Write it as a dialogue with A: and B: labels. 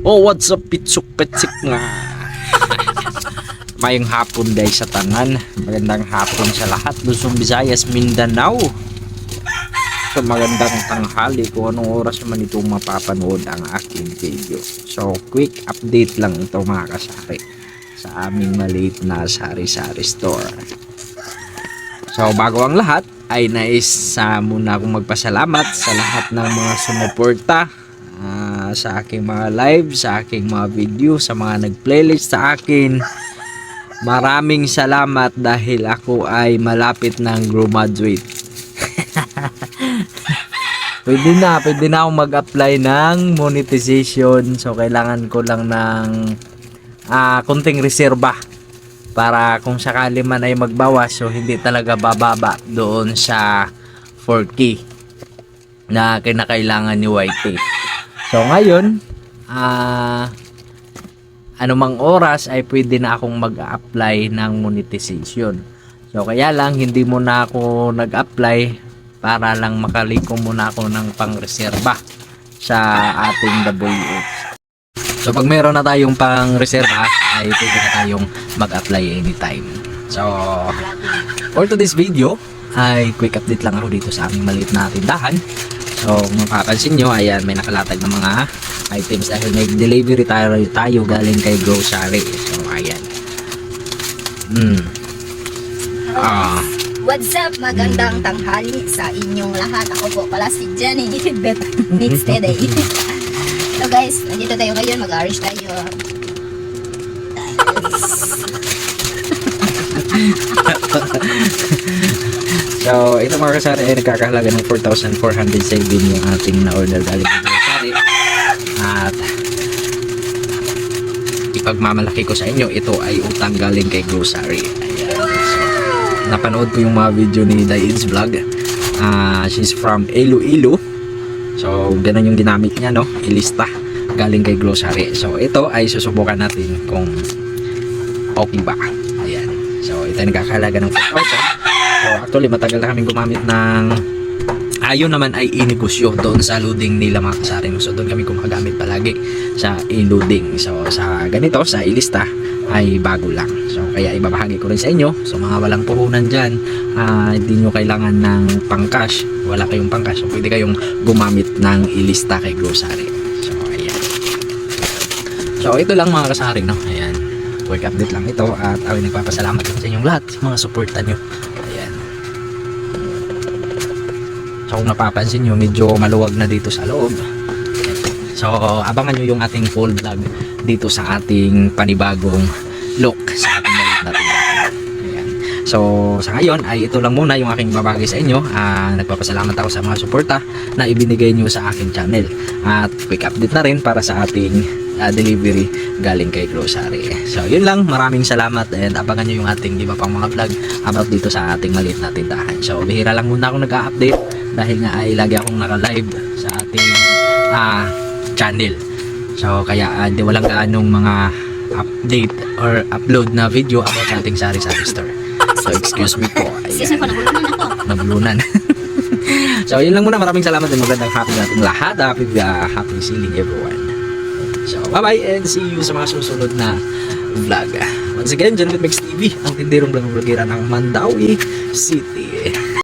A: Oh, what's up, pitsuk pitsik nga. Mayong hapon guys sa tanan. Magandang hapon sa lahat. Luzon, Visayas, Mindanao. So magandang tanghali kung anong oras naman ito mapapanood ang aking video. So quick update lang ito mga kasari sa aming maliit na sari-sari store. So bago ang lahat ay nais sa muna akong magpasalamat sa lahat ng mga sumuporta sa aking mga live, sa aking mga video, sa mga nag-playlist sa akin. Maraming salamat dahil ako ay malapit ng graduate. pwede na, pwede na akong mag-apply ng monetization. So kailangan ko lang ng ah, kunting reserba para kung sakali man ay magbawas so hindi talaga bababa doon sa 4K na kinakailangan ni YT. So ngayon, ah anumang oras ay pwede na akong mag-apply ng monetization. So kaya lang hindi mo na ako nag-apply para lang makaliko muna ako ng pang-reserba sa ating WH. So pag meron na tayong pang-reserva ay pwede na tayong mag-apply anytime. So for today's video ay quick update lang ako dito sa aming maliit na tindahan. So mapapansin nyo, ayan may nakalatag na mga items dahil may delivery tayo, tayo galing kay grocery. So ayan. Hmm. Ah,
B: What's up? Magandang tanghali sa inyong lahat. Ako po pala si Jenny Bet Needs today. so guys, nandito tayo ngayon. Mag-arrange tayo.
A: So, ito mga kasari ay nagkakahalaga ng 4,407 yung ating na-order galing kay grocery. At ipagmamalaki ko sa inyo, ito ay utang galing kay grocery. Ayan. So, napanood ko yung mga video ni Daids Vlog. Ah, she's from Iloilo. So, ganun yung ginamit niya, no? Ilista galing kay grocery. So, ito ay susubukan natin kung okay ba. Ayan. So, ito ay nagkakahalaga ng 4,000. Actually, matagal na kaming gumamit ng ayun naman ay inegosyo doon sa loading nila mga kasari mo. So, doon kami gumagamit palagi sa i-loading. So, sa ganito, sa ilista, ay bago lang. So, kaya ibabahagi ko rin sa inyo. So, mga walang puhunan dyan, ah, hindi nyo kailangan ng pang-cash. Wala kayong pang-cash. So, pwede kayong gumamit ng ilista kay grocery. So, ayan. So, ito lang mga kasari, no? Ayan. Quick update lang ito at ako'y nagpapasalamat sa inyong lahat sa mga suporta nyo. Kung napapansin nyo, medyo maluwag na dito sa loob. So abangan nyo yung ating full vlog dito sa ating panibagong look sa ating maliit na. So sa ngayon ay ito lang muna yung aking babagay sa inyo. Ah, nagpapasalamat ako sa mga suporta na ibinigay nyo sa aking channel. At quick update na rin para sa ating ah, delivery galing kay grocery. So yun lang, maraming salamat and abangan nyo yung ating iba pang mga vlog about dito sa ating maliit na tindahan. So bihira lang muna ako nag-update dahil nga ay lagi akong naka-live sa ating ah, channel. So kaya ah, di walang gaanong mga update or upload na video about sa ating sari-sari store. So excuse me po.
B: Excuse me po, nabulunan ako.
A: nabulunan. so yun lang muna, maraming salamat and magandang happy natin lahat. Happy, uh, happy sealing everyone. So bye bye and see you sa mga susunod na vlog. Once again, John Mix TV, ang tindirong vlog-vlogera ng Mandawi City.